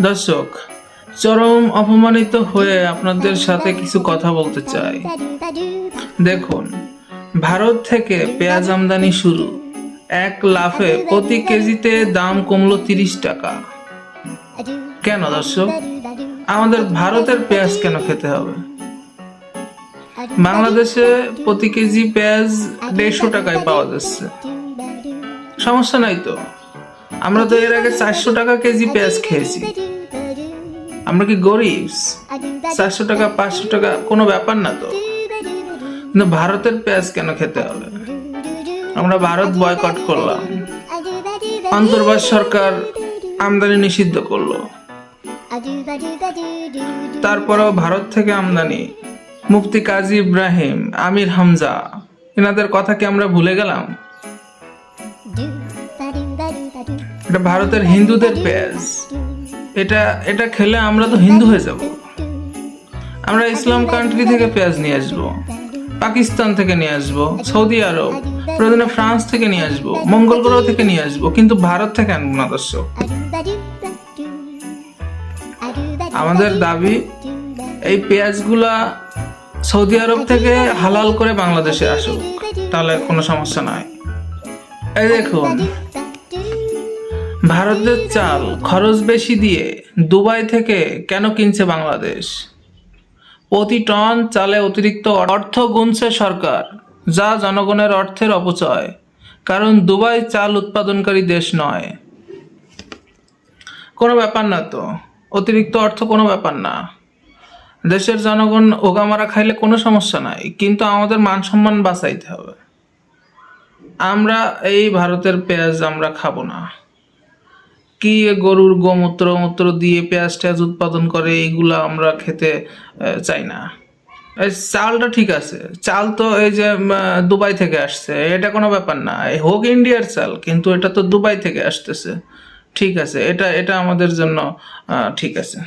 দর্শক, চরম অপমানিত হয়ে আপনাদের সাথে কিছু কথা বলতে চাই। দেখুন, ভারত থেকে পেঁয়াজ আমদানি শুরু। এক লাফে প্রতি কেজিতে দাম কমলো তিরিশ টাকা। কেন দর্শক? আমাদের ভারতের পেঁয়াজ কেন খেতে হবে? বাংলাদেশে প্রতি কেজি পেঁয়াজ দেড়শো টাকায় পাওয়া যাচ্ছে। সমস্যা নাই তো? আমরা তো এর আগে চারশো টাকা কেজি পেঁয়াজ খেয়েছি। আমরা কি গরিব? চারশো টাকা পাঁচশো টাকা কোনো ব্যাপার না তো। কিন্তু ভারতের পেঁয়াজ কেন খেতে হবে? আমরা ভারত বয়কট করলাম। অন্তর্বাস সরকার আমদানি নিষিদ্ধ করল। তারপরেও ভারত থেকে আমদানি। মুফতি কাজী ইব্রাহিম আমির হামজা এনাদের কথা কি আমরা ভুলে গেলাম? এটা ভারতের হিন্দুদের পেঁয়াজ। এটা এটা খেলে আমরা তো হিন্দু হয়ে যাব। আমরা ইসলাম কান্ট্রি থেকে পেঁয়াজ নিয়ে আসব, পাকিস্তান থেকে নিয়ে আসব, সৌদি আরব, প্রয়োজনে ফ্রান্স থেকে নিয়ে আসব মঙ্গল গ্রহ থেকে নিয়ে আসব, কিন্তু ভারত থেকে আনব না দর্শক। আমাদের দাবি, এই পেঁয়াজগুলা সৌদি আরব থেকে হালাল করে বাংলাদেশে আসুক, তাহলে কোনো সমস্যা নাই। এই দেখুন ভারতের চাল খরচ বেশি দিয়ে দুবাই থেকে কেন কিনছে বাংলাদেশ? প্রতি টন চালে অতিরিক্ত অর্থ গুনছে সরকার, যা জনগণের অর্থের অপচয়, কারণ দুবাই চাল উৎপাদনকারী দেশ নয়। কোনো ব্যাপার না তো, অতিরিক্ত অর্থ কোনো ব্যাপার না। দেশের জনগণ ওগামারা খাইলে কোনো সমস্যা নাই, কিন্তু আমাদের মান সম্মান বাঁচাইতে হবে। আমরা এই ভারতের পেঁয়াজ আমরা খাব না। কি গরুর গোমূত্র মূত্র দিয়ে পেঁয়াজ টেয়াজ উৎপাদন করে এইগুলা আমরা খেতে চাই না। চালটা ঠিক আছে। চাল তো এই যে দুবাই থেকে আসছে। এটা কোনো ব্যাপার না। হোক ইন্ডিয়ার চাল, কিন্তু এটা তো দুবাই থেকে আসতেছে। ঠিক আছে, এটা এটা আমাদের জন্য ঠিক আছে।